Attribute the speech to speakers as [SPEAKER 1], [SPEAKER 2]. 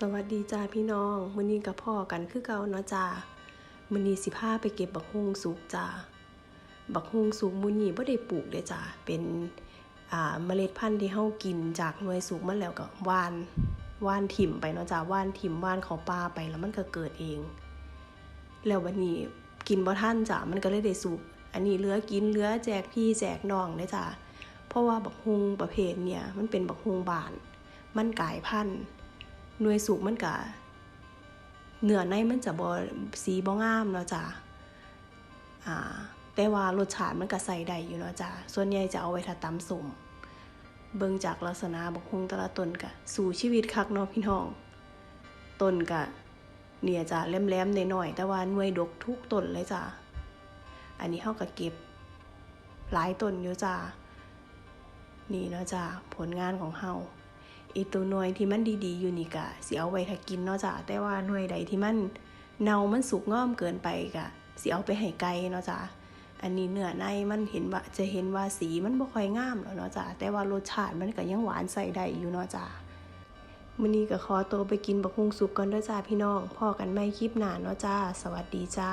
[SPEAKER 1] สวัสดีจ้าพี่น้องมื้อนี้กับพ่อกันคือเก่าเนาะจ้ามื้อนี้สิพาไปเก็บบักฮุงสุกจ้าบักฮุงสุกมื้อนี้บ่ได้ปลูกเด้จ้าเป็นอ่าเมล็ดพันธุ์ที่เฮากินจากหน่วยสุกมันแล้วก็ว่านว่านถิ่มไปเนาะจ้าว่านถิ่มว่านเข้าป่าไปแล้วมันก็เกิดเอง แล้ววันนี้กินบ่ทันจ้ามันก็เลยได้สุกอันนี้เหลือกินเหลือแจกพี่แจกน้องเด้จ้าเพราะว่าบักฮุงประเภทเนี่ยมันเป็นบักฮุงบาน มันกลายพันธุ์ หน่วยสุกมันกะเนื้อในมันจะบอสีบ่งามเนาะจ้ะอ่าแต่ว่ารสชาติมันก็ใส่ได้อยู่เนาะจ้ะส่วนใหญ่จะเอาไว้ถ้าตำสมเบิ่งจากลักษณะบกฮุงแต่ละต้นกะสู่ชีวิตคักเนาะพี่น้องต้นกะเนี่ยจ้ะแหลมๆหน่อยๆแต่ว่าหน่วยดกทุกต้นเลยจ้ะอันนี้เฮาก็เก็บหลายต้นอยู่จ้ะนี่เนาะจ้ะผลงานของเฮา อีตัวหน่วยที่มันดีๆอยู่นี่กะสิเอาไว้ถ้ากินเนาะจ้ะแต่ว่าหน่วยใดที่มันเน่ามันสุกง่อมเกินไปกะสิเอาไปให้ไก่เนาะจ้ะอันนี้เนื้อในมันเห็นว่าจะเห็นว่าสีมันบ่ค่อยงามแล้วเนาะจ้ะแต่ว่ารสชาติมันก็ยังหวานใส่ได้อยู่เนาะจ้ะมื้อนี้ก็ขอตัวไปกินบักฮุงสุกก่อนด้อจ้าพี่น้องพ่อกันใหม่คลิปหน้าเนาะจ้า สวัสดีจ้า